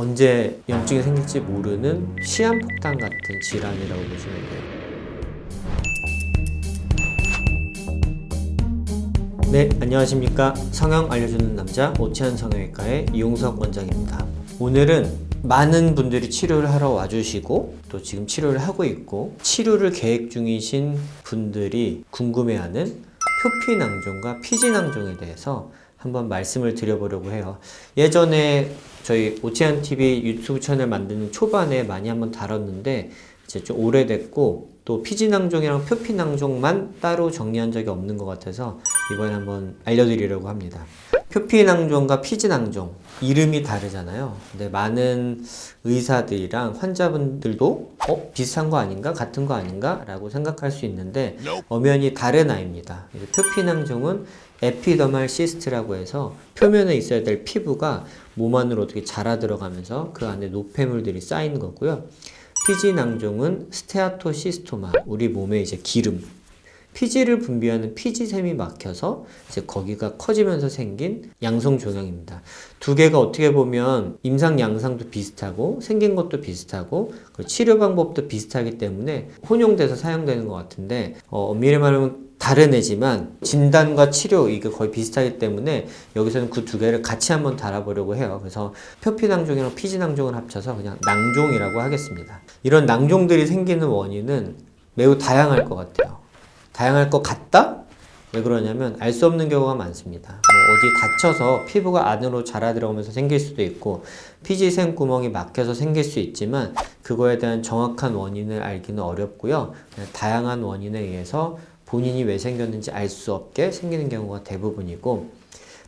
언제 염증이 생길지 모르는 시한폭탄 같은 질환이라고 보시면 돼요. 네, 안녕하십니까. 성형 알려주는 남자 오치안 성형외과의 이용석 원장입니다. 오늘은 많은 분들이 치료를 하러 와주시고 또 지금 치료를 하고 있고 치료를 계획 중이신 분들이 궁금해하는 표피낭종과 피지낭종에 대해서 한번 말씀을 드려보려고 해요. 예전에 저희 오치안 TV 유튜브 채널 만드는 초반에 많이 한번 다뤘는데 이제 좀 오래됐고 또 피지낭종이랑 표피낭종만 따로 정리한 적이 없는 것 같아서 이번에 한번 알려드리려고 합니다. 표피낭종과 피지낭종 이름이 다르잖아요. 근데 많은 의사들이랑 환자분들도 어 비슷한 거 아닌가 같은 거 아닌가라고 생각할 수 있는데 엄연히 다른 아이입니다. 이제 표피낭종은 에피더말 시스트라고 해서 표면에 있어야 될 피부가 몸 안으로 어떻게 자라 들어가면서 그 안에 노폐물들이 쌓이는 거고요. 피지 낭종은 스테아토시스토마, 우리 몸에 이제 기름, 피지를 분비하는 피지샘이 막혀서 이제 거기가 커지면서 생긴 양성 종양입니다. 두 개가 어떻게 보면 임상 양상도 비슷하고 생긴 것도 비슷하고 그 치료 방법도 비슷하기 때문에 혼용돼서 사용되는 것 같은데 어, 엄밀히 말하면 다른 애지만 진단과 치료 이게 거의 비슷하기 때문에 여기서는 그 두 개를 같이 한번 달아보려고 해요. 그래서 표피낭종이랑 피지낭종을 합쳐서 그냥 낭종이라고 하겠습니다. 이런 낭종들이 생기는 원인은 매우 다양할 것 같아요. 다양할 것 같다? 왜 그러냐면 알 수 없는 경우가 많습니다. 뭐 어디 다쳐서 피부가 안으로 자라 들어오면서 생길 수도 있고 피지샘 구멍이 막혀서 생길 수 있지만 그거에 대한 정확한 원인을 알기는 어렵고요. 다양한 원인에 의해서 본인이 왜 생겼는지 알 수 없게 생기는 경우가 대부분이고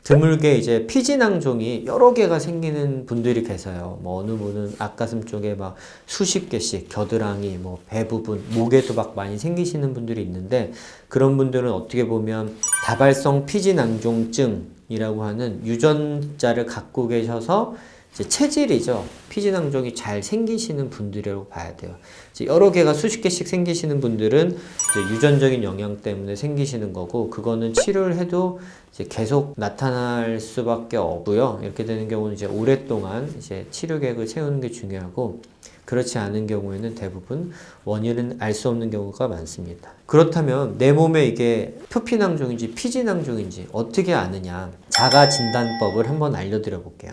드물게 이제 피지낭종이 여러 개가 생기는 분들이 계세요. 뭐 어느 분은 앞가슴 쪽에 막 수십 개씩 겨드랑이, 뭐 배 부분, 목에도 막 많이 생기시는 분들이 있는데 그런 분들은 어떻게 보면 다발성 피지낭종증이라고 하는 유전자를 갖고 계셔서 체질이죠. 피지낭종이 잘 생기시는 분들이라고 봐야 돼요. 여러 개가 수십 개씩 생기시는 분들은 유전적인 영향 때문에 생기시는 거고, 그거는 치료를 해도 계속 나타날 수밖에 없고요. 이렇게 되는 경우는 이제 오랫동안 이제 치료 계획을 세우는 게 중요하고, 그렇지 않은 경우에는 대부분 원인은 알 수 없는 경우가 많습니다. 그렇다면 내 몸에 이게 표피낭종인지 피지낭종인지 어떻게 아느냐? 자가 진단법을 한번 알려드려 볼게요.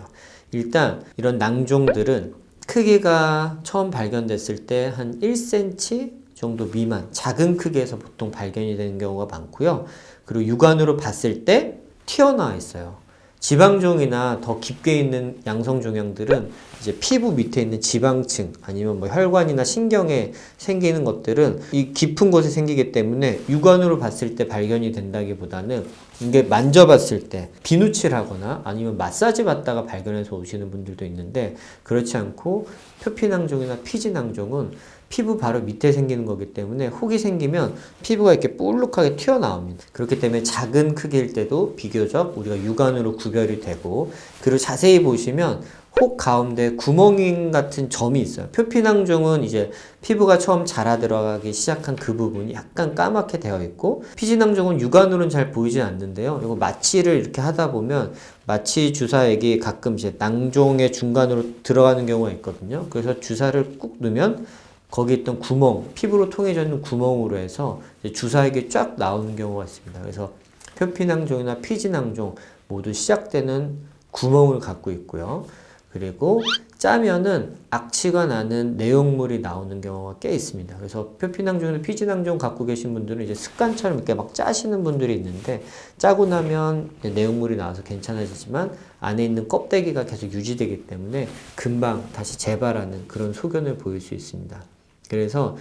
일단 이런 낭종들은 크기가 처음 발견됐을 때 한 1cm 정도 미만 작은 크기에서 보통 발견이 되는 경우가 많고요. 그리고 육안으로 봤을 때 튀어나와 있어요. 지방종이나 더 깊게 있는 양성 종양들은 이제 피부 밑에 있는 지방층 아니면 뭐 혈관이나 신경에 생기는 것들은 이 깊은 곳에 생기기 때문에 육안으로 봤을 때 발견이 된다기보다는 이게 만져봤을 때 비누칠 하거나 아니면 마사지 받다가 발견해서 오시는 분들도 있는데 그렇지 않고 표피낭종이나 피지낭종은 피부 바로 밑에 생기는 거기 때문에 혹이 생기면 피부가 이렇게 볼록하게 튀어나옵니다. 그렇기 때문에 작은 크기일 때도 비교적 우리가 육안으로 구별이 되고 그리고 자세히 보시면 혹 가운데 구멍 같은 점이 있어요. 표피낭종은 이제 피부가 처음 자라 들어가기 시작한 그 부분이 약간 까맣게 되어 있고 피지낭종은 육안으로는 잘 보이지 않는데요. 이거 마취를 이렇게 하다 보면 마취 주사액이 가끔 이제 낭종의 중간으로 들어가는 경우가 있거든요. 그래서 주사를 꾹 넣으면 거기 있던 구멍, 피부로 통해져 있는 구멍으로 해서 주사액이 쫙 나오는 경우가 있습니다. 그래서 표피낭종이나 피지낭종 모두 시작되는 구멍을 갖고 있고요. 그리고 짜면은 악취가 나는 내용물이 나오는 경우가 꽤 있습니다. 그래서 표피낭종이나 피지낭종 갖고 계신 분들은 이제 습관처럼 이렇게 막 짜시는 분들이 있는데 짜고 나면 내용물이 나와서 괜찮아지지만 안에 있는 껍데기가 계속 유지되기 때문에 금방 다시 재발하는 그런 소견을 보일 수 있습니다. 그래서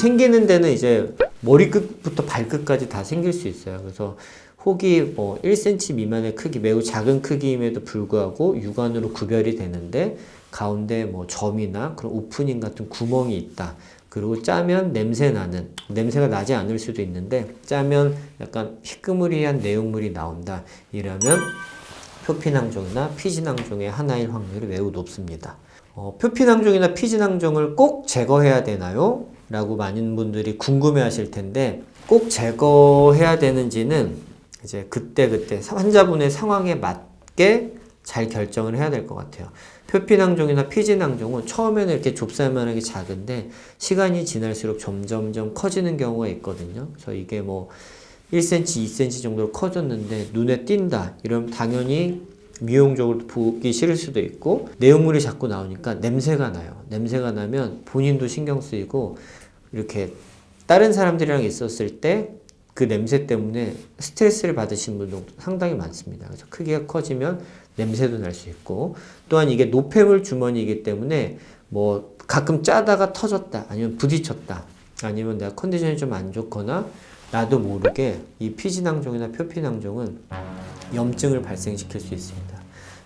생기는 데는 이제 머리끝부터 발끝까지 다 생길 수 있어요. 그래서 혹이 뭐 1cm 미만의 크기, 매우 작은 크기임에도 불구하고 육안으로 구별이 되는데 가운데 뭐 점이나 그런 오프닝 같은 구멍이 있다. 그리고 짜면 냄새 나는 냄새가 나지 않을 수도 있는데 짜면 약간 희끄무리한 내용물이 나온다. 이러면 표피낭종이나 피지낭종의 하나일 확률이 매우 높습니다. 어, 표피낭종이나 피지낭종을 꼭 제거해야 되나요? 라고 많은 분들이 궁금해 하실 텐데 꼭 제거해야 되는지는 이제 그때 그때 환자분의 상황에 맞게 잘 결정을 해야 될 것 같아요. 표피낭종이나 피지낭종은 처음에는 이렇게 좁쌀만하게 작은데 시간이 지날수록 점점점 커지는 경우가 있거든요. 그래서 이게 뭐 1cm, 2cm 정도로 커졌는데 눈에 띈다. 이러면 당연히 미용적으로 보기 싫을 수도 있고 내용물이 자꾸 나오니까 냄새가 나요. 냄새가 나면 본인도 신경 쓰이고 이렇게 다른 사람들이랑 있었을 때 그 냄새 때문에 스트레스를 받으신 분도 상당히 많습니다. 그래서 크기가 커지면 냄새도 날 수 있고 또한 이게 노폐물 주머니이기 때문에 뭐 가끔 짜다가 터졌다 아니면 부딪혔다 아니면 내가 컨디션이 좀 안 좋거나 나도 모르게 이 피지낭종이나 표피낭종은 염증을 발생시킬 수 있습니다.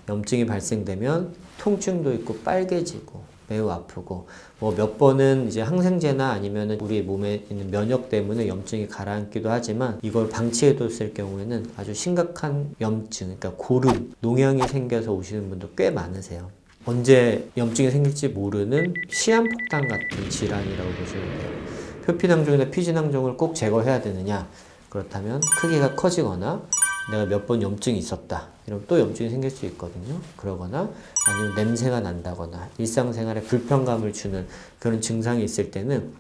염증이 발생되면 통증도 있고 빨개지고 매우 아프고 뭐 몇 번은 이제 항생제나 아니면은 우리 몸에 있는 면역 때문에 염증이 가라앉기도 하지만 이걸 방치해뒀을 경우에는 아주 심각한 염증, 그러니까 고름, 농양이 생겨서 오시는 분도 꽤 많으세요. 언제 염증이 생길지 모르는 시한폭탄 같은 질환이라고 보시면 돼요. 표피낭종이나 피지낭종을 꼭 제거해야 되느냐? 그렇다면 크기가 커지거나 내가 몇 번 염증이 있었다. 이러면 또 염증이 생길 수 있거든요. 그러거나 아니면 냄새가 난다거나 일상생활에 불편감을 주는 그런 증상이 있을 때는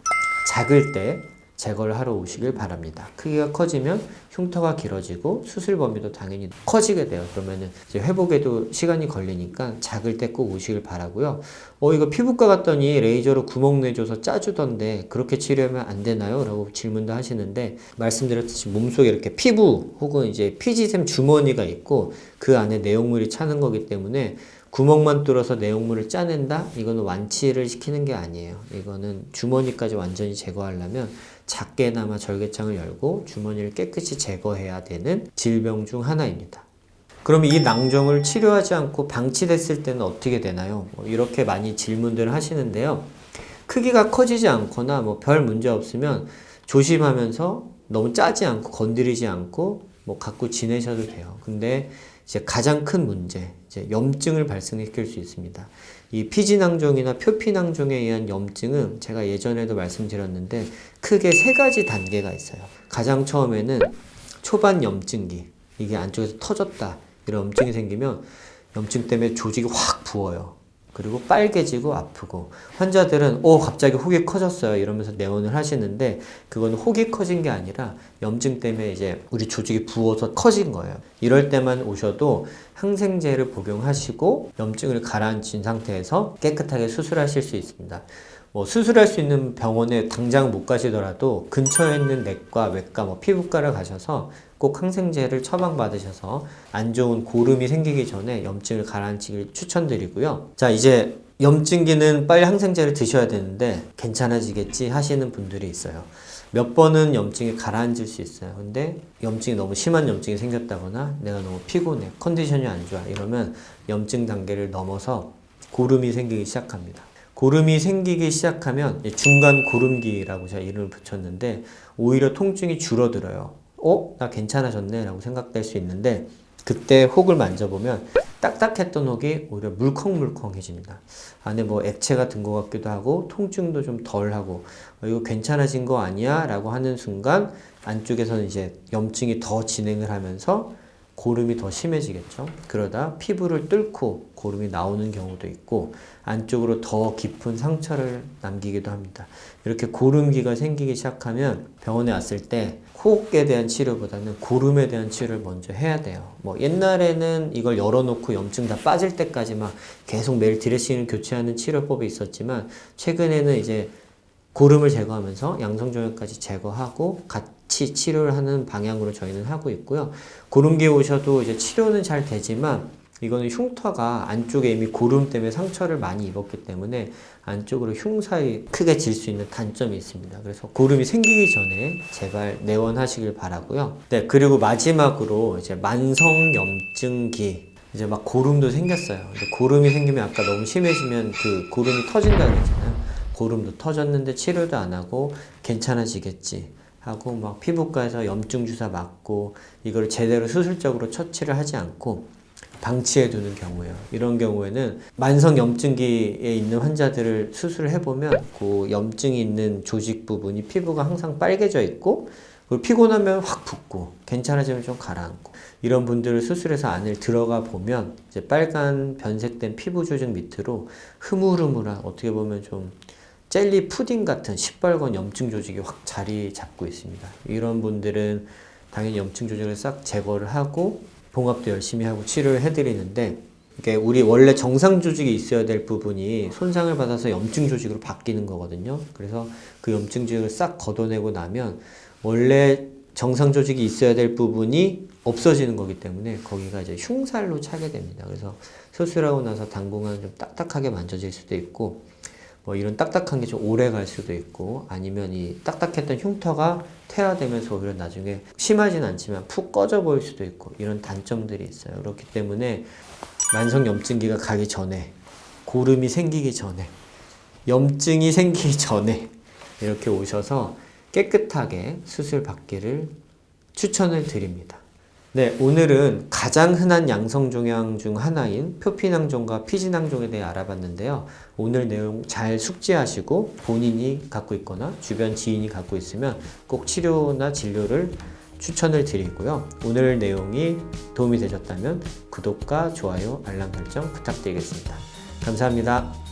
작을 때 제거를 하러 오시길 바랍니다. 크기가 커지면 흉터가 길어지고 수술 범위도 당연히 커지게 돼요. 그러면은 이제 회복에도 시간이 걸리니까 작을 때 꼭 오시길 바라고요. 어 이거 피부과 갔더니 레이저로 구멍 내줘서 짜주던데 그렇게 치료하면 안 되나요? 라고 질문도 하시는데 말씀드렸듯이 몸속에 이렇게 피부 혹은 이제 피지샘 주머니가 있고 그 안에 내용물이 차는 거기 때문에 구멍만 뚫어서 내용물을 짜낸다? 이거는 완치를 시키는 게 아니에요. 이거는 주머니까지 완전히 제거하려면 작게나마 절개창을 열고 주머니를 깨끗이 제거해야 되는 질병 중 하나입니다. 그럼 이 낭종을 치료하지 않고 방치됐을 때는 어떻게 되나요? 뭐 이렇게 많이 질문들을 하시는데요. 크기가 커지지 않거나 뭐 별 문제 없으면 조심하면서 너무 짜지 않고 건드리지 않고 뭐 갖고 지내셔도 돼요. 근데 이제 가장 큰 문제, 이제 염증을 발생시킬 수 있습니다. 이 피지낭종이나 표피낭종에 의한 염증은 제가 예전에도 말씀드렸는데 크게 세 가지 단계가 있어요. 가장 처음에는 초반 염증기, 이게 안쪽에서 터졌다. 이런 염증이 생기면 염증 때문에 조직이 확 부어요. 그리고 빨개지고 아프고. 환자들은 오 갑자기 혹이 커졌어요. 이러면서 내원을 하시는데 그건 혹이 커진 게 아니라 염증 때문에 이제 우리 조직이 부어서 커진 거예요. 이럴 때만 오셔도 항생제를 복용하시고 염증을 가라앉힌 상태에서 깨끗하게 수술하실 수 있습니다 뭐 수술할 수 있는 병원에 당장 못 가시더라도 근처에 있는 내과, 외과, 뭐 피부과를 가셔서 꼭 항생제를 처방받으셔서 안 좋은 고름이 생기기 전에 염증을 가라앉히길 추천드리고요. 자, 이제 염증기는 빨리 항생제를 드셔야 되는데 괜찮아지겠지 하시는 분들이 있어요. 몇 번은 염증이 가라앉을 수 있어요. 근데 염증이 너무 심한 염증이 생겼다거나 내가 너무 피곤해, 컨디션이 안 좋아 이러면 염증 단계를 넘어서 고름이 생기기 시작합니다. 고름이 생기기 시작하면 중간 고름기라고 제가 이름을 붙였는데 오히려 통증이 줄어들어요. 어? 나 괜찮아졌네 라고 생각될 수 있는데 그때 혹을 만져보면 딱딱했던 혹이 오히려 물컹물컹해집니다. 안에 뭐 액체가 든것 같기도 하고 통증도 좀 덜하고 어, 이거 괜찮아진 거 아니야? 라고 하는 순간 안쪽에서는 이제 염증이 더 진행을 하면서 고름이 더 심해지겠죠. 그러다 피부를 뚫고 고름이 나오는 경우도 있고 안쪽으로 더 깊은 상처를 남기기도 합니다. 이렇게 고름기가 생기기 시작하면 병원에 왔을 때 호흡에 대한 치료보다는 고름에 대한 치료를 먼저 해야 돼요. 뭐 옛날에는 이걸 열어놓고 염증 다 빠질 때까지 막 계속 매일 드레싱을 교체하는 치료법이 있었지만 최근에는 이제 고름을 제거하면서 양성종양까지 제거하고 같이 치료를 하는 방향으로 저희는 하고 있고요. 고름기 오셔도 이제 치료는 잘 되지만 이거는 흉터가 안쪽에 이미 고름 때문에 상처를 많이 입었기 때문에 안쪽으로 흉사에 크게 질 수 있는 단점이 있습니다. 그래서 고름이 생기기 전에 제발 내원하시길 바라고요. 네, 그리고 마지막으로 이제 만성염증기 이제 막 고름도 생겼어요. 고름이 생기면 아까 너무 심해지면 그 고름이 터진다 그랬잖아요. 고름도 터졌는데 치료도 안 하고 괜찮아지겠지 하고 막 피부과에서 염증 주사 맞고 이걸 제대로 수술적으로 처치를 하지 않고 방치해 두는 경우예요. 이런 경우에는 만성 염증기에 있는 환자들을 수술을 해보면 그 염증이 있는 조직 부분이 피부가 항상 빨개져 있고 그리고 피곤하면 확 붓고 괜찮아지면 좀 가라앉고 이런 분들을 수술해서 안을 들어가 보면 이제 빨간 변색된 피부 조직 밑으로 흐물흐물한 어떻게 보면 좀 젤리 푸딩 같은 시뻘건 염증 조직이 확 자리 잡고 있습니다. 이런 분들은 당연히 염증 조직을 싹 제거를 하고 봉합도 열심히 하고 치료를 해드리는데 이게 우리 원래 정상 조직이 있어야 될 부분이 손상을 받아서 염증 조직으로 바뀌는 거거든요. 그래서 그 염증 조직을 싹 걷어내고 나면 원래 정상 조직이 있어야 될 부분이 없어지는 거기 때문에 거기가 이제 흉살로 차게 됩니다. 그래서 수술하고 나서 당분간 좀 딱딱하게 만져질 수도 있고 뭐 이런 딱딱한 게 좀 오래 갈 수도 있고 아니면 이 딱딱했던 흉터가 퇴화되면서 오히려 나중에 심하진 않지만 푹 꺼져 보일 수도 있고 이런 단점들이 있어요. 그렇기 때문에 만성 염증기가 가기 전에 고름이 생기기 전에 염증이 생기기 전에 이렇게 오셔서 깨끗하게 수술 받기를 추천을 드립니다. 네, 오늘은 가장 흔한 양성 종양 중 하나인 표피낭종과 피지낭종에 대해 알아봤는데요. 오늘 내용 잘 숙지하시고 본인이 갖고 있거나 주변 지인이 갖고 있으면 꼭 치료나 진료를 추천을 드리고요. 오늘 내용이 도움이 되셨다면 구독과 좋아요, 알람 설정 부탁드리겠습니다. 감사합니다.